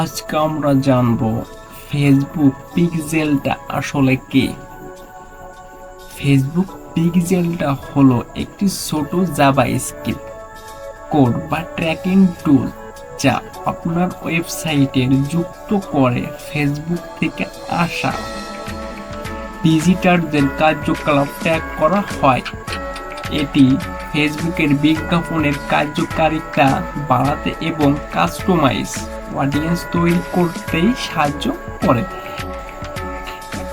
আজকে আমরা জানব ফেসবুক পিক্সেলটা আসলে কি? ফেসবুক পিক্সেলটা হলো একটি ছোট জাভা স্ক্রিপ্ট কোড বা ট্র্যাকিং টুল যা আপনার ওয়েবসাইটের যুক্ত করে ফেসবুক থেকে আসা। ভিজিটারদের কার্যকলাপ ট্র্যাক করা হয়। এটি ফেসবুকের বিজ্ঞাপনের কার্যকারিতা বাড়াতে এবং কাস্টমাইজ অডিয়েন্স তৈরি করতেই সাহায্য করে।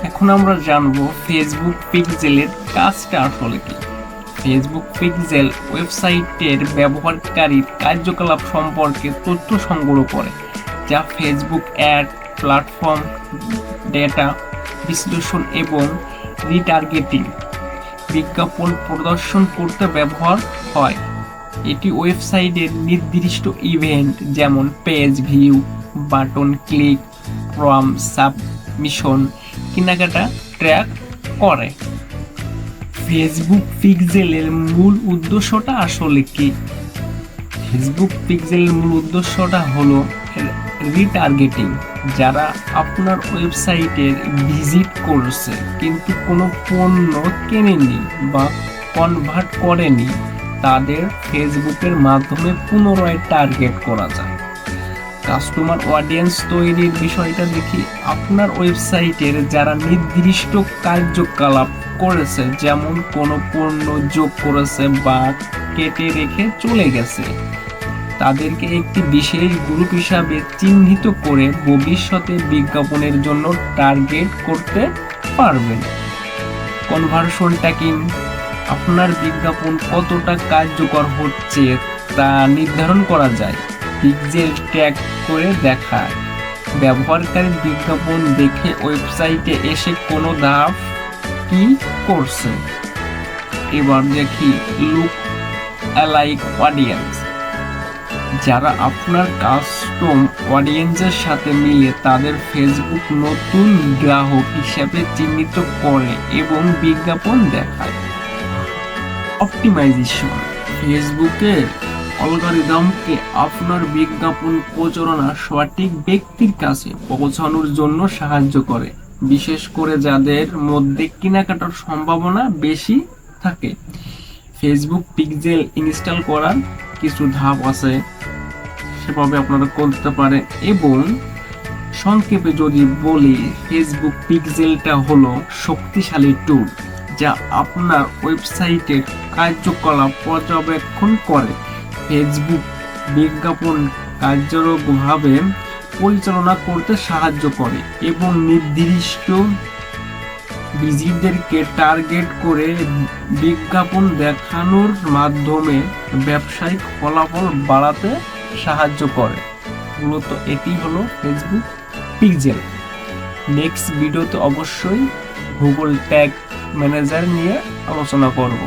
এখন আমরা জানব ফেসবুক পিক্সেলের কাজটা আসলে কি? ফেসবুক পিক্সেল ওয়েবসাইটের ব্যবহারকারীর কার্যকলাপ সম্পর্কে তথ্য সংগ্রহ করে, যা ফেসবুক অ্যাড প্ল্যাটফর্ম ডেটা বিশ্লেষণ এবং রিটার্গেটিং বিজ্ঞাপন প্রদর্শন করতে ব্যবহার হয়। এটি ওয়েবসাইটের নির্দিষ্ট ইভেন্ট, যেমন page view, button click form submission, কেনাকাটা ট্র্যাক করে। ফেসবুক পিক্সেলের মূল উদ্দেশ্যটা আসলে কি? ফেসবুক পিক্সেলের মূল উদ্দেশ্যটা হলো রিটার্গেটিং যারা আপনার ওয়েবসাইটের ভিজিট করছে, কিন্তু কোনো পণ্য কেনেনি বা কনভার্ট করেনি। তাদের ফেসবুকের মাধ্যমে পুনরায় টার্গেট করা যায়। কাস্টমার অডিয়েন্স তৈরির বিষয়টা দেখি, আপনার ওয়েবসাইটের যারা নির্দিষ্ট কার্যকলাপ করেছে, যেমন কোনো পণ্য যোগ করেছে বা কেটে রেখে চলে গেছে, তাদেরকে একটি বিশেষ গ্রুপ হিসাবে চিহ্নিত করে ভবিষ্যতে বিজ্ঞাপনের জন্য টার্গেট করতে পারবেন। কনভার্সন ট্যাকিং আপনার বিজ্ঞাপন কতটা কার্যকর হচ্ছে তা নির্ধারণ করা যায়। পিক্সেল ট্যাগ করে দেখায়। ব্যবহারকারী বিজ্ঞাপন দেখে ওয়েবসাইটে এসে কোনো ধাপ কি করছে? এবার দেখি লুক অ্যালাইক অডিয়েন্স যারা আপনার কাস্টম অডিয়েন্সের সাথে মিলে তাদের ফেসবুক নতুন গ্রাহক হিসেবে চিহ্নিত করে এবং বিজ্ঞাপন দেখায়। অপটিমাইজেশন ফেসবুকের অ্যালগরিদমকে আপনার বিজ্ঞাপন প্রচারণা সঠিক ব্যক্তির কাছে পৌঁছানোর জন্য সাহায্য করে, বিশেষ করে যাদের মধ্যে কেনাকাটার সম্ভাবনা বেশি থাকে। ফেসবুক পিকজেল ইনস্টল করার কিছু ধাপ আছে, সেভাবে আপনারা করতে পারেন এবং সংক্ষেপে যদি বলি ফেসবুক পিকজেলটা হলো শক্তিশালী টুল যা আপনার ওয়েবসাইটের কার্যকলাপ পর্যবেক্ষণ করে। ফেসবুক বিজ্ঞাপন কার্যকরভাবে পরিচালনা করতে সাহায্য করে এবং নির্দিষ্ট ভিজিটদেরকে টার্গেট করে বিজ্ঞাপন দেখানোর মাধ্যমে ব্যবসায়িক ফলাফল বাড়াতে সাহায্য করে। মূলত এটি হলো ফেসবুক পিকজেল নেক্সট ভিডিওতে অবশ্যই গুগল ট্যাগ ম্যানেজার নিয়ে আলোচনা করব।